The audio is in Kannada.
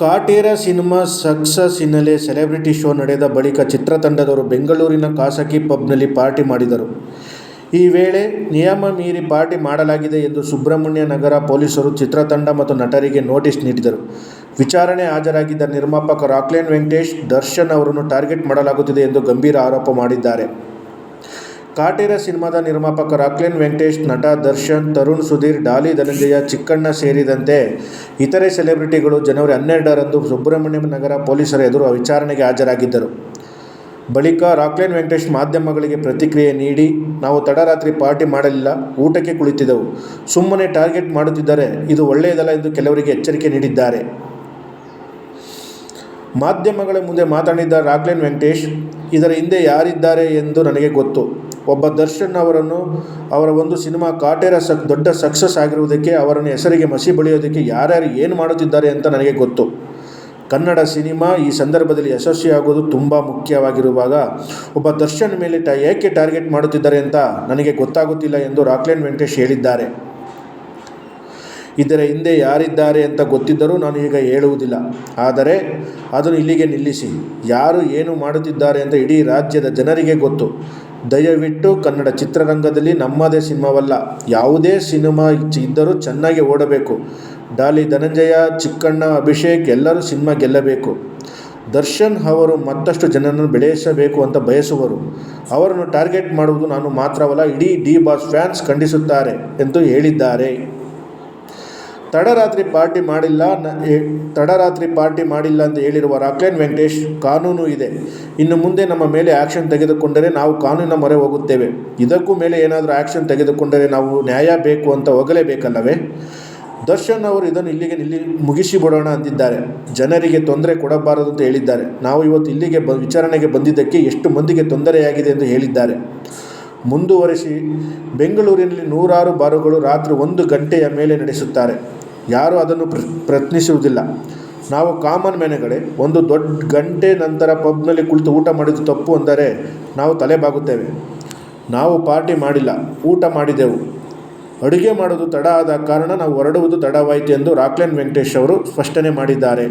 ಕಾಟೇರ ಸಿನಿಮಾ ಸಕ್ಸಸ್ ಹಿನ್ನೆಲೆ ಸೆಲೆಬ್ರಿಟಿ ಶೋ ನಡೆದ ಬಳಿಕ ಚಿತ್ರತಂಡದವರು ಬೆಂಗಳೂರಿನ ಖಾಸಗಿ ಪಬ್ನಲ್ಲಿ ಪಾರ್ಟಿ ಮಾಡಿದರು. ಈ ವೇಳೆ ನಿಯಮ ಮೀರಿ ಪಾರ್ಟಿ ಮಾಡಲಾಗಿದೆ ಎಂದು ಸುಬ್ರಹ್ಮಣ್ಯ ನಗರ ಪೊಲೀಸರು ಚಿತ್ರತಂಡ ಮತ್ತು ನಟರಿಗೆ ನೋಟಿಸ್ ನೀಡಿದರು. ವಿಚಾರಣೆ ಹಾಜರಾಗಿದ್ದ ನಿರ್ಮಾಪಕ ರಾಕ್ಲೇನ್ ವೆಂಕಟೇಶ್, ದರ್ಶನ್ ಅವರನ್ನು ಟಾರ್ಗೆಟ್ ಮಾಡಲಾಗುತ್ತಿದೆ ಎಂದು ಗಂಭೀರ ಆರೋಪ ಮಾಡಿದ್ದಾರೆ. ಕಾಟೇರ ಸಿನಿಮಾದ ನಿರ್ಮಾಪಕ ರಾಕ್ಲೈನ್ ವೆಂಕಟೇಶ್, ನಟ ದರ್ಶನ್, ತರುಣ್ ಸುಧೀರ್, ಡಾಲಿ ಧನಂಜಯ, ಚಿಕ್ಕಣ್ಣ ಸೇರಿದಂತೆ ಇತರೆ ಸೆಲೆಬ್ರಿಟಿಗಳು ಜನವರಿ ಹನ್ನೆರಡರಂದು ಸುಬ್ರಹ್ಮಣ್ಯಂ ನಗರ ಪೊಲೀಸರ ಎದುರು ವಿಚಾರಣೆಗೆ ಹಾಜರಾಗಿದ್ದರು. ಬಳಿಕ ರಾಕ್ಲೈನ್ ವೆಂಕಟೇಶ್ ಮಾಧ್ಯಮಗಳಿಗೆ ಪ್ರತಿಕ್ರಿಯೆ ನೀಡಿ, ನಾವು ತಡರಾತ್ರಿ ಪಾರ್ಟಿ ಮಾಡಲಿಲ್ಲ, ಊಟಕ್ಕೆ ಕುಳಿತಿದ್ದೆವು. ಸುಮ್ಮನೆ ಟಾರ್ಗೆಟ್ ಮಾಡುತ್ತಿದ್ದರೆ ಇದು ಒಳ್ಳೆಯದಲ್ಲ ಎಂದು ಕೆಲವರಿಗೆ ಎಚ್ಚರಿಕೆ ನೀಡಿದ್ದಾರೆ. ಮಾಧ್ಯಮಗಳ ಮುಂದೆ ಮಾತನಾಡಿದ ರಾಕ್ಲೈನ್ ವೆಂಕಟೇಶ್, ಇದರ ಹಿಂದೆ ಯಾರಿದ್ದಾರೆ ಎಂದು ನನಗೆ ಗೊತ್ತು. ಒಬ್ಬ ದರ್ಶನ್ ಅವರನ್ನು, ಅವರ ಒಂದು ಸಿನಿಮಾ ಕಾಟೇರ ಸಕ್, ದೊಡ್ಡ ಸಕ್ಸಸ್ ಆಗಿರುವುದಕ್ಕೆ ಅವರನ್ನು ಹೆಸರಿಗೆ ಮಸಿ ಬಳಿಯೋದಕ್ಕೆ ಯಾರ್ಯಾರು ಏನು ಮಾಡುತ್ತಿದ್ದಾರೆ ಅಂತ ನನಗೆ ಗೊತ್ತು. ಕನ್ನಡ ಸಿನಿಮಾ ಈ ಸಂದರ್ಭದಲ್ಲಿ ಯಶಸ್ವಿಯಾಗುವುದು ತುಂಬ ಮುಖ್ಯವಾಗಿರುವಾಗ, ಒಬ್ಬ ದರ್ಶನ್ ಮೇಲೆ ಟ, ಏಕೆ ಟಾರ್ಗೆಟ್ ಮಾಡುತ್ತಿದ್ದಾರೆ ಅಂತ ನನಗೆ ಗೊತ್ತಾಗುತ್ತಿಲ್ಲ ಎಂದು ರಾಕ್ಲೈನ್ ವೆಂಕಟೇಶ್ ಹೇಳಿದ್ದಾರೆ. ಇದರ ಹಿಂದೆ ಯಾರಿದ್ದಾರೆ ಅಂತ ಗೊತ್ತಿದ್ದರೂ ನಾನು ಈಗ ಹೇಳುವುದಿಲ್ಲ. ಆದರೆ ಅದನ್ನು ಇಲ್ಲಿಗೆ ನಿಲ್ಲಿಸಿ. ಯಾರು ಏನು ಮಾಡುತ್ತಿದ್ದಾರೆ ಅಂತ ಇಡೀ ರಾಜ್ಯದ ಜನರಿಗೆ ಗೊತ್ತು. ದಯವಿಟ್ಟು ಕನ್ನಡ ಚಿತ್ರರಂಗದಲ್ಲಿ ನಮ್ಮದೇ ಸಿನಿಮಾವಲ್ಲ. ಯಾವುದೇ ಸಿನಿಮಾ ಇದ್ದರೂ ಚೆನ್ನಾಗಿ ಓಡಬೇಕು. ಡಾಲಿ ಧನಂಜಯ, ಚಿಕ್ಕಣ್ಣ, ಅಭಿಷೇಕ್ ಎಲ್ಲರೂ ಸಿನಿಮಾ ಗೆಲ್ಲಬೇಕು. ದರ್ಶನ್ ಅವರು ಮತ್ತಷ್ಟು ಜನರನ್ನು ಬೆಳೆಸಬೇಕು ಅಂತ ಬಯಸುವರು. ಅವರನ್ನು ಟಾರ್ಗೆಟ್ ಮಾಡುವುದು ನಾನು ಮಾತ್ರವಲ್ಲ, ಇಡೀ ಡಿ ಬಾಸ್ ಫ್ಯಾನ್ಸ್ ಖಂಡಿಸುತ್ತಾರೆ ಎಂದು ಹೇಳಿದ್ದಾರೆ. ತಡರಾತ್ರಿ ಪಾರ್ಟಿ ಮಾಡಿಲ್ಲ ತಡರಾತ್ರಿ ಪಾರ್ಟಿ ಮಾಡಿಲ್ಲ ಅಂತ ಹೇಳಿರುವ ರಾಕ್ಲೈನ್ ವೆಂಕಟೇಶ್ ಕಾನೂನು ಇದೆ. ಇನ್ನು ಮುಂದೆ ನಮ್ಮ ಮೇಲೆ ಆ್ಯಕ್ಷನ್ ತೆಗೆದುಕೊಂಡರೆ ನಾವು ಕಾನೂನಿನ ಮೊರೆ ಹೋಗುತ್ತೇವೆ. ಇದಕ್ಕೂ ಮೇಲೆ ಏನಾದರೂ ಆ್ಯಕ್ಷನ್ ತೆಗೆದುಕೊಂಡರೆ ನಾವು ನ್ಯಾಯ ಬೇಕು ಅಂತ ಹೋಗಲೇಬೇಕಲ್ಲವೇ? ದರ್ಶನ್ ಅವರು ಇದನ್ನು ಇಲ್ಲಿಗೆ ನಿಲ್ಲಿ ಮುಗಿಸಿಬಿಡೋಣ ಅಂದಿದ್ದಾರೆ ಜನರಿಗೆ ತೊಂದರೆ ಕೊಡಬಾರದು ಅಂತ ಹೇಳಿದ್ದಾರೆ. ನಾವು ಇವತ್ತು ಇಲ್ಲಿಗೆ ಬ, ವಿಚಾರಣೆಗೆ ಬಂದಿದ್ದಕ್ಕೆ ಎಷ್ಟು ಮಂದಿಗೆ ತೊಂದರೆಯಾಗಿದೆ ಎಂದು ಹೇಳಿದ್ದಾರೆ. ಮುಂದುವರೆಸಿ, ಬೆಂಗಳೂರಿನಲ್ಲಿ ನೂರಾರು ಬಾರುಗಳು ರಾತ್ರಿ ಒಂದು ಗಂಟೆಯ ಮೇಲೆ ನಡೆಸುತ್ತಾರೆ. ಯಾರೂ ಅದನ್ನು ಪ್ರ, ಪ್ರಯತ್ನಿಸುವುದಿಲ್ಲ. ನಾವು ಕಾಮನ್ ಮ್ಯಾನ್ಗಳೇ ಒಂದು ದೊಡ್ಡ ಗಂಟೆ ನಂತರ ಪಬ್ನಲ್ಲಿ ಕುಳಿತು ಊಟ ಮಾಡಿದ್ದು ತಪ್ಪು ಅಂದರೆ ನಾವು ತಲೆಬಾಗುತ್ತೇವೆ ನಾವು ಪಾರ್ಟಿ ಮಾಡಿಲ್ಲ, ಊಟ ಮಾಡಿದೆವು. ಅಡುಗೆ ಮಾಡೋದು ತಡ ಆದ ಕಾರಣ ನಾವು ಹೊರಡುವುದು ತಡವಾಯಿತು ಎಂದು ರಾಕ್ಲೆನ್ ವೆಂಕಟೇಶ್ ಅವರು ಸ್ಪಷ್ಟನೆ ಮಾಡಿದ್ದಾರೆ.